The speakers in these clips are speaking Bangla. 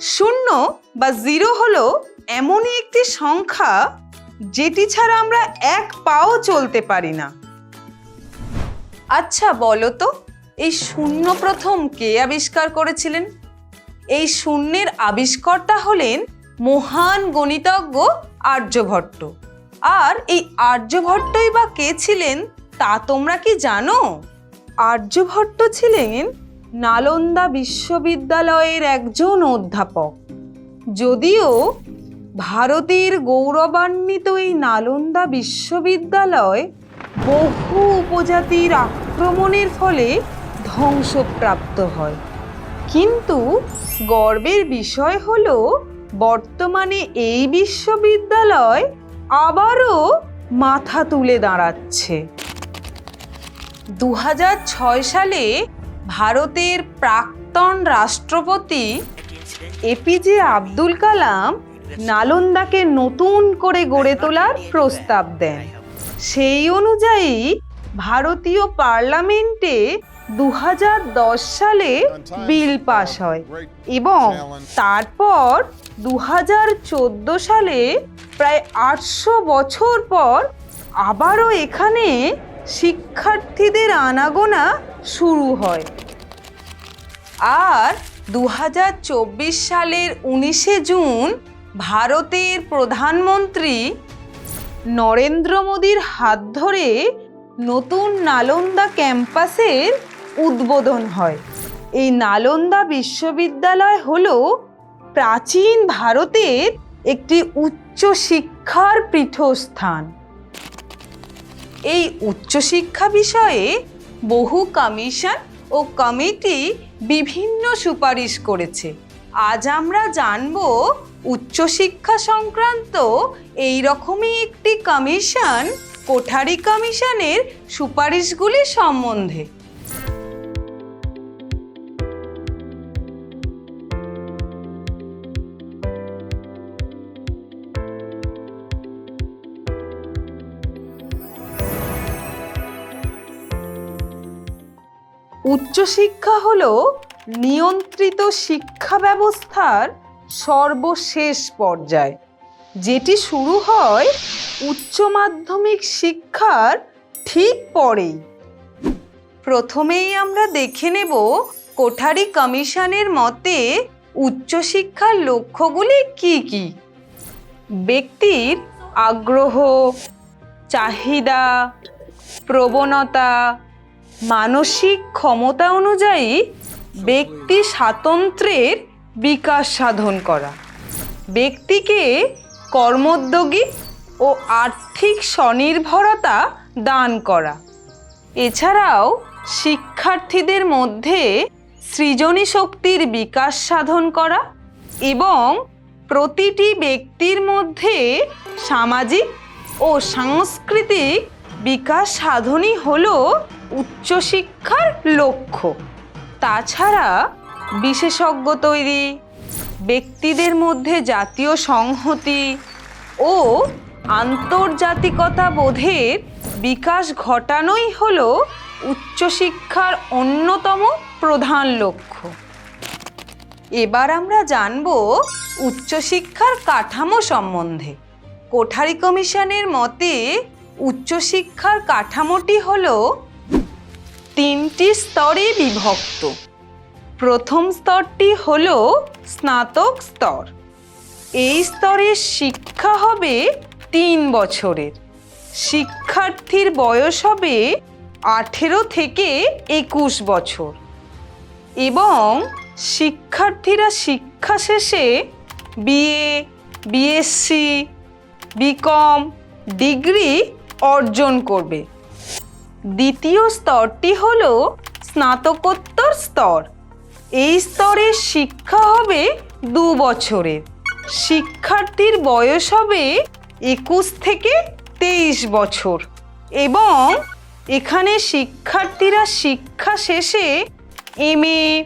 শূন্য বা জিরো হলো এমনই একটি সংখ্যা যেটি ছাড়া আমরা এক পাও চলতে পারি না। আচ্ছা বলো তো, এই শূন্য প্রথম কে আবিষ্কার করেছিলেন? এই শূন্যের আবিষ্কর্তা হলেন মহান গণিতজ্ঞ আর্যভট্ট। আর এই আর্যভট্টই বা কে ছিলেন তা তোমরা কি জানো? আর্যভট্ট ছিলেন নালন্দা বিশ্ববিদ্যালয়ের একজন অধ্যাপক। যদিও ভারতের গৌরবান্বিত এই নালন্দা বিশ্ববিদ্যালয় বহু উপজাতির আক্রমণের ফলে ধ্বংসপ্রাপ্ত হয়। কিন্তু গর্বের বিষয় হল, বর্তমানে এই বিশ্ববিদ্যালয় আবারও মাথা তুলে দাঁড়াচ্ছে। দু হাজার ছয় সালে ভারতের প্রাক্তন রাষ্ট্রপতি এপিজে আব্দুল কালাম নালন্দাকে নতুন করে গড়ে তোলার প্রস্তাব দেন। সেই অনুযায়ী ভারতীয় পার্লামেন্টে দু হাজার দশ সালে বিল পাস হয় এবং তারপর দু হাজার চোদ্দ সালে প্রায় আটশো বছর পর আবারও এখানে শিক্ষার্থীদের আনাগোনা শুরু হয়। আর দু হাজার চব্বিশ সালের উনিশে জুন ভারতের প্রধানমন্ত্রী নরেন্দ্র মোদীর হাত ধরে নতুন নালন্দা ক্যাম্পাসের উদ্বোধন হয়। এই নালন্দা বিশ্ববিদ্যালয় হল প্রাচীন ভারতের একটি উচ্চ শিক্ষার পীঠস্থান। এই উচ্চশিক্ষা বিষয়ে বহু কমিশন ও কমিটি বিভিন্ন সুপারিশ করেছে। আজ আমরা জানব উচ্চশিক্ষা সংক্রান্ত এই রকমই একটি কমিশন, কোঠারি কমিশনের সুপারিশগুলি সম্বন্ধে। উচ্চশিক্ষা হল নিয়ন্ত্রিত শিক্ষা ব্যবস্থার সর্বশেষ পর্যায়, যেটি শুরু হয় উচ্চ মাধ্যমিক শিক্ষার ঠিক পরেই। প্রথমেই আমরা দেখে নেব কোঠারি কমিশনের মতে উচ্চশিক্ষার লক্ষ্যগুলি কি কি। ব্যক্তির আগ্রহ, চাহিদা, প্রবণতা মানসিক ক্ষমতা অনুযায়ী ব্যক্তি স্বাতন্ত্রের বিকাশ সাধন করা। ব্যক্তিকে কর্মোদ্যোগী ও আর্থিক স্বনির্ভরতা দান করা। এছাড়াও শিক্ষার্থীদের মধ্যে সৃজনী শক্তির বিকাশ সাধন করা এবং প্রতিটি ব্যক্তির মধ্যে সামাজিক ও সাংস্কৃতিক বিকাশ সাধনই হলো উচ্চশিক্ষার লক্ষ্য। তাছাড়া বিশেষজ্ঞ তৈরি, ব্যক্তিদের মধ্যে জাতীয় সংহতি ও আন্তর্জাতিকতা বোধের বিকাশ ঘটানোই হলো উচ্চশিক্ষার অন্যতম প্রধান লক্ষ্য। এবার আমরা জানব উচ্চশিক্ষার কাঠামো সম্বন্ধে। কোঠারি কমিশনের মতে উচ্চশিক্ষার কাঠামোটি হলো তিনটি স্তরে বিভক্ত। প্রথম স্তরটি হল স্নাতক স্তর। এই স্তরের শিক্ষা হবে তিন বছরের। শিক্ষার্থীর বয়স হবে আঠেরো থেকে একুশ বছর। এবং শিক্ষার্থীরা শিক্ষা শেষে বিএ, বিএসসি, বিকম, ডিগ্রি অর্জন করবে। দ্বিতীয় স্তরটি হল স্নাতকোত্তর স্তর। এই স্তরের শিক্ষা হবে দু বছরের শিক্ষার্থীর বয়স হবে একুশ থেকে তেইশ বছর এবং এখানে শিক্ষার্থীরা শিক্ষা শেষে M A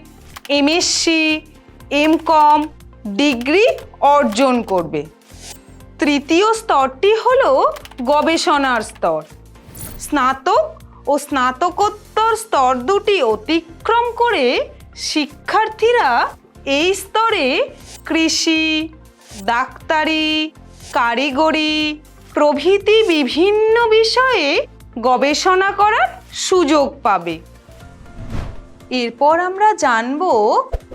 M MSc M Com degree অর্জন করবে। তৃতীয় স্তরটি হল গবেষণার স্তর। স্নাতক ও স্নাতকোত্তর স্তর দুটি অতিক্রম করে শিক্ষার্থীরা এই স্তরে কৃষি, ডাক্তারি, কারিগরি প্রভৃতি বিভিন্ন বিষয়ে গবেষণা করার সুযোগ পাবে। এরপর আমরা জানব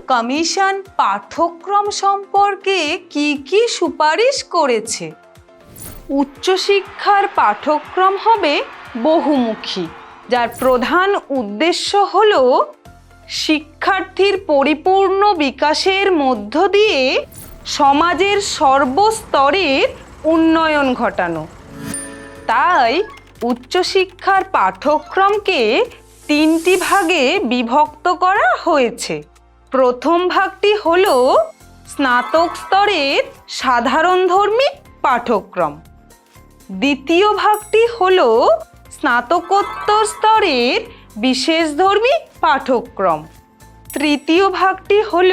কমিশন পাঠ্যক্রম সম্পর্কে কি কি সুপারিশ করেছে। উচ্চশিক্ষার পাঠ্যক্রম হবে বহুমুখী। যার প্রধান উদ্দেশ্য হল শিক্ষার্থীর পরিপূর্ণ বিকাশের মধ্য দিয়ে সমাজের সর্বস্তরের উন্নয়ন ঘটানো। তাই উচ্চশিক্ষার পাঠ্যক্রমকে তিনটি ভাগে বিভক্ত করা হয়েছে। প্রথম ভাগটি হল স্নাতক স্তরের সাধারণ ধর্মী পাঠ্যক্রম। দ্বিতীয় ভাগটি হল স্নাতকোত্তর স্তরের বিশেষধর্মী পাঠ্যক্রম। তৃতীয় ভাগটি হল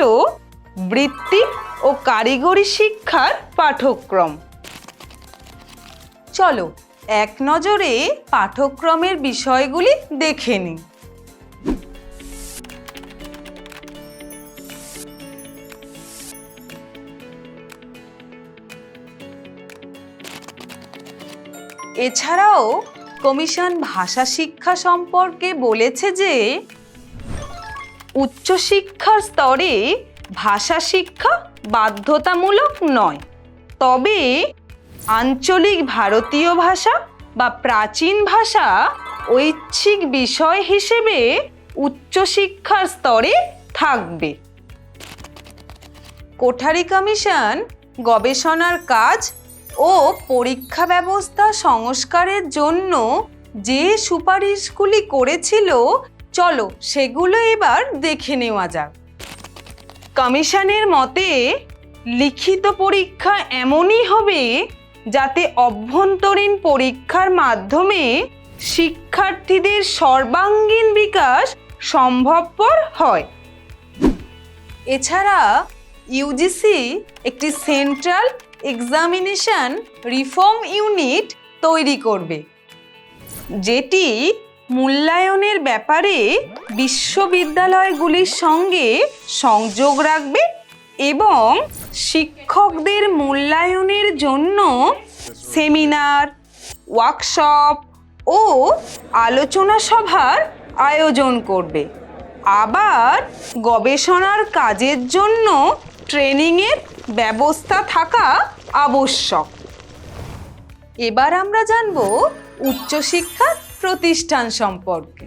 বৃত্তি ও কারিগরি শিক্ষার পাঠ্যক্রম। চলো এক নজরে পাঠ্যক্রমের বিষয়গুলি দেখে নিই। এছাড়াও কমিশন ভাষা শিক্ষা সম্পর্কে বলেছে যে উচ্চশিক্ষার স্তরে ভাষা শিক্ষা বাধ্যতামূলক নয়। তবে আঞ্চলিক ভারতীয় ভাষা বা প্রাচীন ভাষা ঐচ্ছিক বিষয় হিসেবে উচ্চশিক্ষার স্তরে থাকবে। কোঠারি কমিশন গবেষণার কাজ ও পরীক্ষা ব্যবস্থা সংস্কারের জন্য যে সুপারিশগুলি করেছিল, চলো সেগুলো এবার দেখে নেওয়া যাক। কমিশনের মতে, লিখিত পরীক্ষা এমনই হবে যাতে অভ্যন্তরীণ পরীক্ষার মাধ্যমে শিক্ষার্থীদের সর্বাঙ্গীন বিকাশ সম্ভবপর হয়। এছাড়া ইউজিসি একটি সেন্ট্রাল এক্সামিনেশন রিফর্ম ইউনিট তৈরি করবে, যেটি মূল্যায়নের ব্যাপারে বিশ্ববিদ্যালয়গুলির সঙ্গে সংযোগ রাখবে এবং শিক্ষকদের মূল্যায়নের জন্য সেমিনার, ওয়ার্কশপ ও আলোচনা সভার আয়োজন করবে। আবার গবেষণার কাজের জন্য ট্রেনিংয়ের ব্যবস্থা থাকা আবশ্যক। এবার আমরা জানব উচ্চশিক্ষার প্রতিষ্ঠান সম্পর্কে।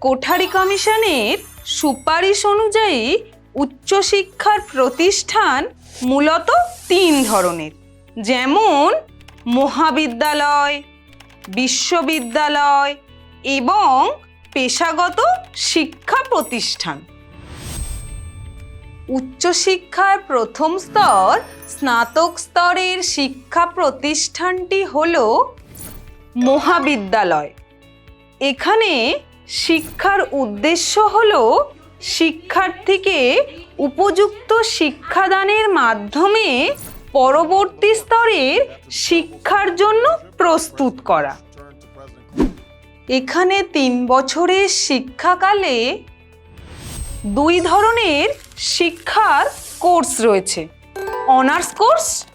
কোঠারি কমিশনের সুপারিশ অনুযায়ী উচ্চশিক্ষার প্রতিষ্ঠান মূলত তিন ধরনের। যেমন মহাবিদ্যালয়, বিশ্ববিদ্যালয় এবং পেশাগত শিক্ষা প্রতিষ্ঠান। উচ্চশিক্ষার প্রথম স্তর স্নাতক স্তরের শিক্ষা প্রতিষ্ঠানটি হল মহাবিদ্যালয়। এখানে শিক্ষার উদ্দেশ্য হল শিক্ষার্থীকে উপযুক্ত শিক্ষাদানের মাধ্যমে পরবর্তী স্তরের শিক্ষার জন্য প্রস্তুত করা। এখানে তিন বছরের শিক্ষাকালে দুই ধরনের শিক্ষার কোর্স রয়েছে। Honours course,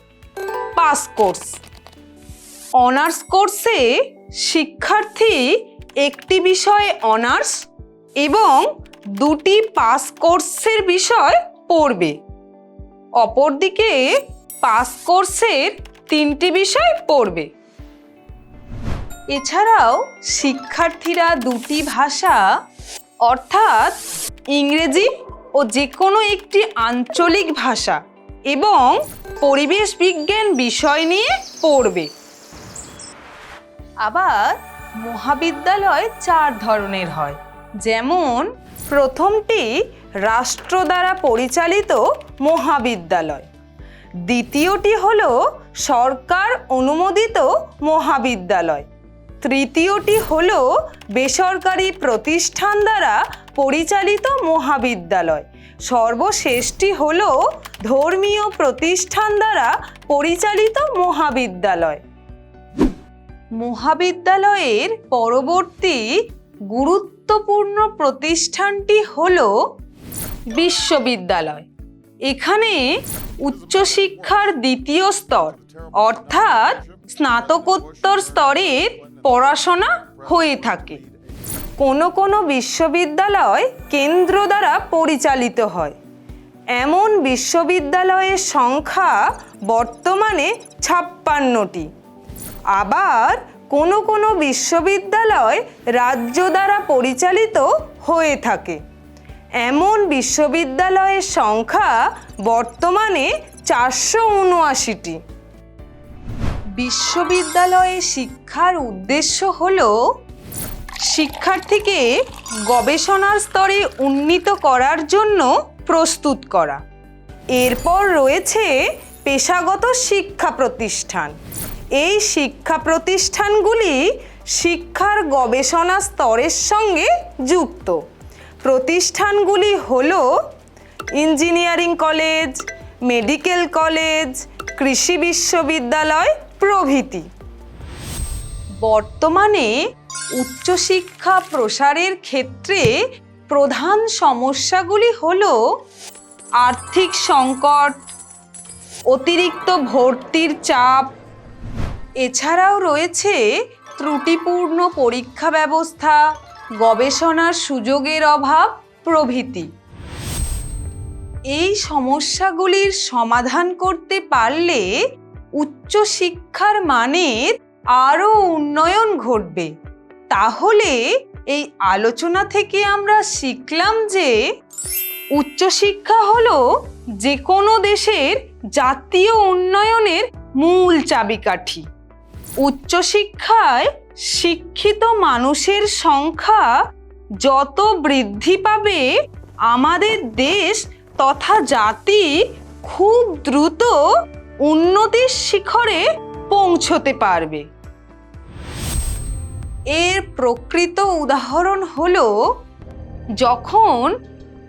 pass course. Honours কোর্সে শিক্ষার্থী একটি বিষয়ে অনার্স এবং দুটি পাস কোর্সের বিষয় পড়বে। অপরদিকে পাস কোর্সের তিনটি বিষয় পড়বে। এছাড়াও শিক্ষার্থীরা দুটি ভাষা, অর্থাৎ ইংরেজি ও যে কোনো একটি আঞ্চলিক ভাষা এবং পরিবেশ বিজ্ঞান বিষয় নিয়ে পড়বে। আবার মহাবিদ্যালয় চার ধরনের হয়। যেমন, প্রথমটি রাষ্ট্র দ্বারা পরিচালিত মহাবিদ্যালয়। দ্বিতীয়টি হল সরকার অনুমোদিত মহাবিদ্যালয়। তৃতীয়টি হল বেসরকারি প্রতিষ্ঠান দ্বারা পরিচালিত মহাবিদ্যালয়। সর্বশেষটি হল ধর্মীয় প্রতিষ্ঠান দ্বারা পরিচালিত মহাবিদ্যালয়। মহাবিদ্যালয়ের পরবর্তী গুরুত্বপূর্ণ প্রতিষ্ঠানটি হল বিশ্ববিদ্যালয়। এখানে উচ্চশিক্ষার দ্বিতীয় স্তর, অর্থাৎ স্নাতকোত্তর স্তরের পড়াশোনা হয়ে থাকে। কোনো কোনো বিশ্ববিদ্যালয় কেন্দ্র দ্বারা পরিচালিত হয়। এমন বিশ্ববিদ্যালয়ের সংখ্যা বর্তমানে ছাপ্পান্নটি। আবার কোনো কোনো বিশ্ববিদ্যালয় রাজ্য দ্বারা পরিচালিত হয়ে থাকে। এমন বিশ্ববিদ্যালয়ের সংখ্যা বর্তমানে চারশো উনআশিটি। বিশ্ববিদ্যালয়ে শিক্ষার উদ্দেশ্য হল শিক্ষার্থীকে গবেষণার স্তরে উন্নীত করার জন্য প্রস্তুত করা। এরপর রয়েছে পেশাগত শিক্ষা প্রতিষ্ঠান। এই শিক্ষা প্রতিষ্ঠানগুলি শিক্ষার গবেষণা স্তরের সঙ্গে যুক্ত। প্রতিষ্ঠানগুলি হল ইঞ্জিনিয়ারিং কলেজ, মেডিকেল কলেজ, কৃষি বিশ্ববিদ্যালয় প্রভৃতি। বর্তমানে উচ্চশিক্ষা প্রসারের ক্ষেত্রে প্রধান সমস্যাগুলি হল আর্থিক সংকট, অতিরিক্ত ভর্তির চাপ। এছাড়াও রয়েছে ত্রুটিপূর্ণ পরীক্ষা ব্যবস্থা, গবেষণার সুযোগের অভাব, প্রভৃতি। এই সমস্যাগুলির সমাধান করতে পারলে উচ্চশিক্ষার মানের আরও উন্নয়ন ঘটবে। তাহলে এই আলোচনা থেকে আমরা শিখলাম যে উচ্চশিক্ষা হলো যে কোনো দেশের জাতীয় উন্নয়নের মূল চাবিকাঠি। উচ্চশিক্ষায় শিক্ষিত মানুষের সংখ্যা যত বৃদ্ধি পাবে, আমাদের দেশ তথা জাতি খুব দ্রুত উন্নতির শিখরে পৌঁছতে পারবে। এর প্রকৃত উদাহরণ হল, যখন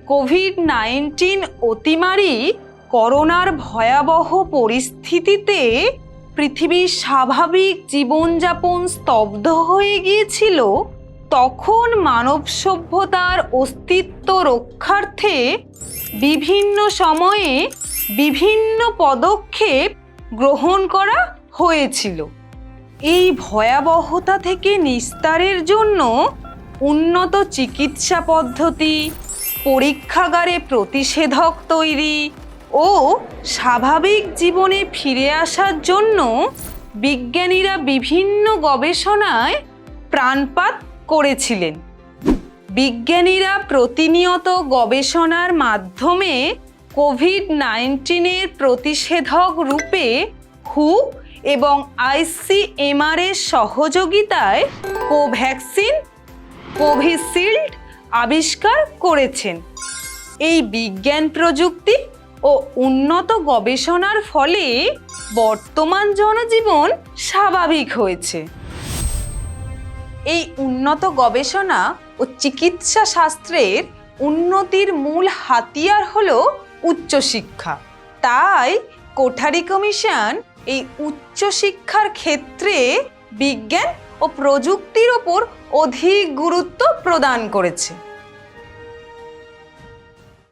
কোভিড নাইন্টিন অতিমারি করোনার ভয়াবহ পরিস্থিতিতে পৃথিবীর স্বাভাবিক জীবনযাপন স্তব্ধ হয়ে গিয়েছিল, তখন মানব সভ্যতার অস্তিত্ব রক্ষার্থে বিভিন্ন সময়ে বিভিন্ন পদক্ষেপ গ্রহণ করা হয়েছিল। এই ভয়াবহতা থেকে নিস্তারের জন্য উন্নত চিকিৎসা পদ্ধতি, পরীক্ষাগারে প্রতিষেধক তৈরি ও স্বাভাবিক জীবনে ফিরে আসার জন্য বিজ্ঞানীরা বিভিন্ন গবেষণায় প্রাণপাত করেছিলেন। বিজ্ঞানীরা প্রতিনিয়ত গবেষণার মাধ্যমে কোভিড নাইন্টিনের প্রতিষেধক রূপে হু এবং আইসিএমআর এর সহযোগিতায় কোভ্যাক্সিন, কোভিশিল্ড আবিষ্কার করেছেন। এই বিজ্ঞান প্রযুক্তি ও উন্নত গবেষণার ফলে বর্তমান জনজীবন স্বাভাবিক হয়েছে। এই উন্নত গবেষণা ও চিকিৎসা শাস্ত্রের উন্নতির মূল হাতিয়ার হল উচ্চশিক্ষা। তাই কোঠারি কমিশন এই উচ্চশিক্ষার ক্ষেত্রে বিজ্ঞান ও প্রযুক্তির ওপর অধিক গুরুত্ব প্রদান করেছে।